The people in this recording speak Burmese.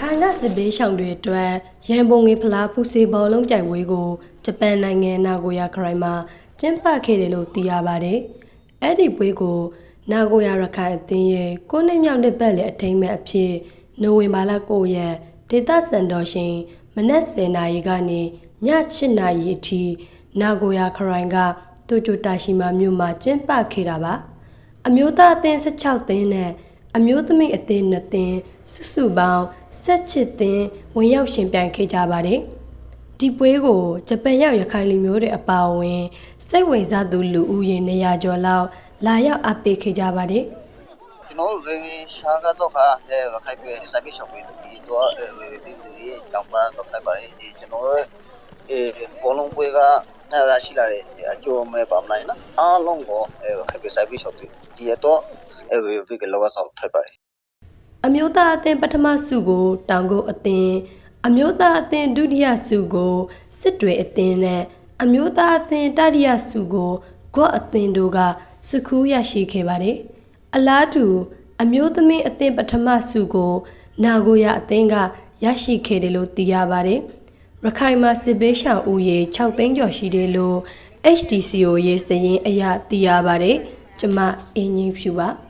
ခိုင်ကစစ်ဘေးရှောင်တွေအတွက်ရန်ပုံငွေဖလားဖူစီဘောလုံးပြိုင်ပွဲကိုဂျပန်နိုင်ငံနာဂိုယာခရိုင်မှာကျင်းပခဲ့တယ်လို့သိရပါတယ်။အဲ့ဒီပွဲကိုနာဂိုယာရခိုင်အသင်းရဲ့ကိုနှစ်မြောက်နှစ်ပတ်လည်အထိမ်းအမှတ်အဖြစ်နိုဝင်ဘာလ9ရက်ဒေသစံတော်ရှင်မနက်10:00နာရီကနေည7:00နာရီအထိနာဂိုယာခရိုင်ကတိုကျိုတာရှိမာမြို့မှာကျင်းပခဲ့တာပါ။အမျိုးသားအသင်း16သင်းနဲ့ အမျိုးသမီးအသင်း2သင်းစုစုပေါင်း17သင်းဝင်ရောက်ရှင်ပြိုင်ခဲ့ကြပါတယ်။ဒီပွဲကိုဂျပန်ရောက်ရခိုင်လူမျိုးတွေအပါအဝင်စိတ်ဝင်စားသူလူဦးရေ200ကျော်လောက်လာရောက်အပ်ပေးခဲ့ကြပါတယ်။ကျွန်တော်တို့ရေရှာကတော့ကအဲခိုင်ပြစာကိရှောက်ပြီးတော့ဒီဒီတောင်ပန်းတော့ခိုင်ပါလေကျွန်တော်တို့အဲဘောလုံးပွဲက အဲရရှိလာတဲ့အကျိုးမဲ့ပါမလိုက်နော်အားလုံးကိုအဲခိုင်ပြစာကိရှောက်ပြီးဒီတော့အဲဒီကလောကတော့ထိုက်ပါတယ်အမျိုးသားအသင်းပထမဆုကိုတောင်ကုတ်အသင်းအမျိုးသားအသင်းဒုတိယဆုကိုစစ်တွေအသင်းနဲ့အမျိုးသားအသင်းတတိယဆုကိုဂေါ့အသင်းတို့ကစခူးရရှိခဲ့ပါတယ်။အလားတူအမျိုးသမီးအသင်းပထမဆုကိုနာဂိုယာအသင်းကရရှိခဲ့တယ်လို့သိရပါတယ်။ ရခိုင်မှာစစ်ဘေးရှောင်ဦးရေ6သိန်းကျော်ရှိတယ်လို့ HDCO ရေးစရင်အရသိရပါတယ်။ကျမအင်းကြီးဖြူပါ။